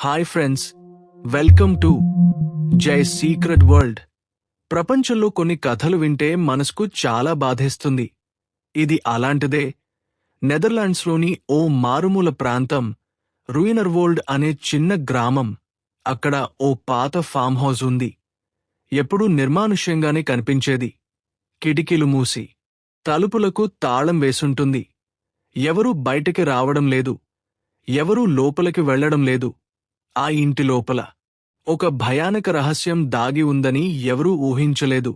Hi friends welcome to Jai secret world. ప్రపంచంలో కొన్ని కథలు వింటే మనసుకు చాలా బాధేస్తుంది. ఇది అలాంటిదే. నెదర్లాండ్స్లోని ఓ మారుమూల ప్రాంతం రూయినర్వోల్డ్ అనే చిన్న గ్రామం. అక్కడ ఓ పాత ఫామ్ హౌస్ ఉంది. ఎప్పుడూ నిర్మానుష్యంగానే కనిపించేది. కిటికీలు మూసి తలుపులకు తాళం వేసుంటుంది. ఎవరూ బయటికి రావడం లేదు. ఎవరూ లోపలికి వెళ్ళడం లేదు. ఆ ఇంటి లోపల ఒక భయానక రహస్యం దాగి ఉందని ఎవరూ ఊహించలేదు.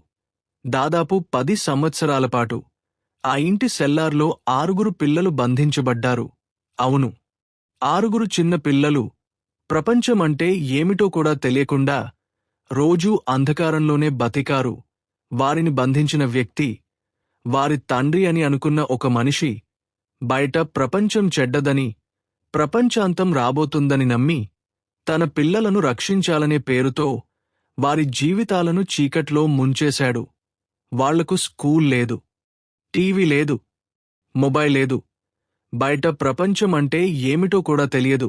దాదాపు పది సంవత్సరాల పాటు ఆ ఇంటి సెల్లార్లో ఆరుగురు పిల్లలు బంధించబడ్డారు. అవును ఆరుగురు చిన్న పిల్లలు ప్రపంచమంటే ఏమిటో కూడా తెలియకుండా రోజూ అంధకారంలోనే బతికారు. వారిని బంధించిన వ్యక్తి వారి తండ్రి అని అనుకున్న ఒక మనిషి బయట ప్రపంచం చెడ్డదని ప్రపంచాంతం రాబోతుందని నమ్మి తన పిల్లలను రక్షించాలనే పేరుతో వారి జీవితాలను చీకట్లో ముంచేశాడు. వాళ్ళకు స్కూల్ లేదు టీవీ లేదు మొబైల్ లేదు. బయట ప్రపంచం అంటే ఏమిటో కూడా తెలియదు.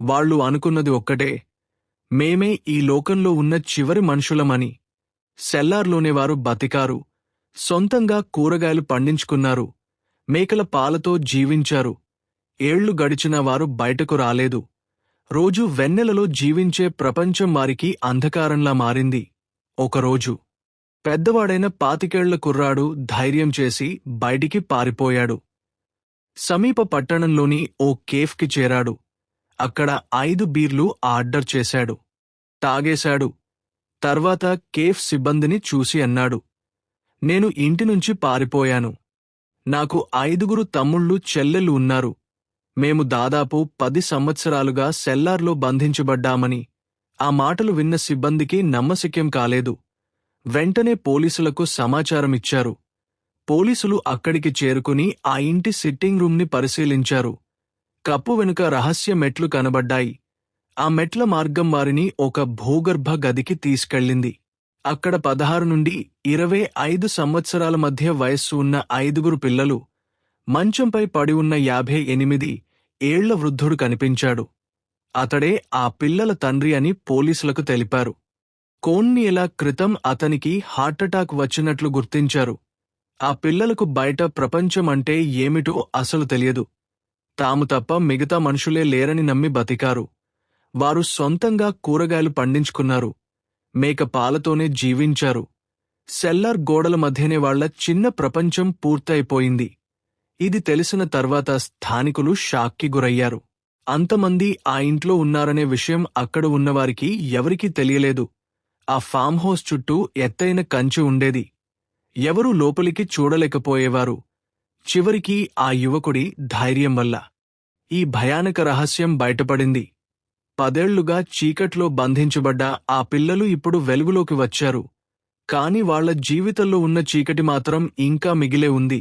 వాళ్ళు అనుకున్నది ఒక్కటే మేమే ఈ లోకంలో ఉన్న చివరి మనుషులమని. సెల్లార్లోనే వారు బతికారు సొంతంగా కూరగాయలు పండించుకున్నారు మేకల పాలతో జీవించారు. ఏళ్ళు గడిచినా వారు బయటకు రాలేదు. రోజు వెన్నెలలో జీవించే ప్రపంచం వారికి అంధకారంలా మారింది. ఒకరోజు పెద్దవాడైన పాతికేళ్ళ కుర్రాడు ధైర్యం చేసి బయటికి పారిపోయాడు. సమీప పట్టణంలోని ఓ కేఫ్కి చేరాడు. అక్కడ ఐదు బీర్లు ఆర్డర్ చేశాడు. తాగేశాడు. తర్వాత కేఫ్ సిబ్బందిని చూసి అన్నాడు. నేను ఇంటి నుంచి పారిపోయాను. నాకు ఐదుగురు తమ్ముళ్ళు చెల్లెళ్ళు ఉన్నారు. మేము దాదాపు పది సంవత్సరాలుగా సెల్లార్లో బంధించబడ్డామని ఆ మాటలు విన్న సిబ్బందికి నమ్మశక్యం కాలేదు. వెంటనే పోలీసులకు సమాచారమిచ్చారు. పోలీసులు అక్కడికి చేరుకుని ఆ ఇంటి సిట్టింగ్ రూమ్ని పరిశీలించారు. కప్పు వెనుక రహస్య మెట్లు కనబడ్డాయి. ఆ మెట్ల మార్గం వారిని ఒక భూగర్భ గదికి తీసుకెళ్ళింది అక్కడ పదహారు నుండి ఇరవై ఐదు సంవత్సరాల మధ్య వయస్సు ఉన్న ఐదుగురు పిల్లలు మంచంపై పడి ఉన్న యాభై ఎనిమిది ఏళ్ళ వృద్ధుడు కనిపించాడు. అతడే ఆ పిల్లల తండ్రి అని పోలీసులకు తెలిపారు. కోన్నియల క్రితం అతనికి హార్టటాక్ వచ్చినట్లు గుర్తించారు. ఆ పిల్లలకు బయట ప్రపంచం అంటే ఏమిటో అసలు తెలియదు. తాము తప్ప మిగతా మనుషులే లేరని నమ్మి బతికారు. వారు సొంతంగా కూరగాయలు పండించుకున్నారు. మేక పాలతోనే జీవించారు. సెల్లార్ గోడల మధ్యనే వాళ్ళ చిన్న ప్రపంచం పూర్తయిపోయింది. ఇది తెలిసిన తర్వాత స్థానికులు షాక్కి గురయ్యారు. అంతమంది ఆ ఇంట్లో ఉన్నారనే విషయం అక్కడ ఉన్నవారికి ఎవరికీ తెలియలేదు. ఆ ఫామ్ హౌస్ చుట్టూ ఎత్తైన కంచె ఉండేది. ఎవరూ లోపలికి చూడలేకపోయేవారు. చివరికి ఆ యువకుడి ధైర్యం వల్ల. ఈ భయానక రహస్యం బయటపడింది. పదేళ్ళుగా చీకట్లో బంధించబడ్డ ఆ పిల్లలు ఇప్పుడు వెలుగులోకి వచ్చారు. కాని వాళ్ళ జీవితంలో ఉన్న చీకటి మాత్రం ఇంకా మిగిలే ఉంది.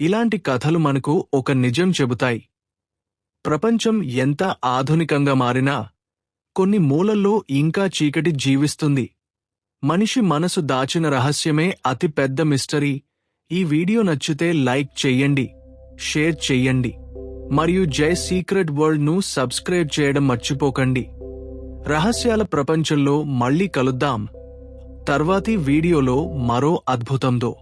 ఇలాంటి కథలు మనకు ఒక నిజం చెబుతాయి. ప్రపంచం ఎంత ఆధునికంగా మారినా కొన్ని మూలల్లో ఇంకా చీకటి జీవిస్తుంది. మనిషి మనసు దాచిన రహస్యమే అతి పెద్ద మిస్టరీ. ఈ వీడియో నచ్చితే లైక్ చెయ్యండి షేర్ చెయ్యండి మరియు జై సీక్రెట్ వరల్డ్ను సబ్స్క్రైబ్ చేయడం మర్చిపోకండి. రహస్యాల ప్రపంచంలో మళ్ళీ కలుద్దాం. తర్వాతి వీడియోలో మరో అద్భుతంతో.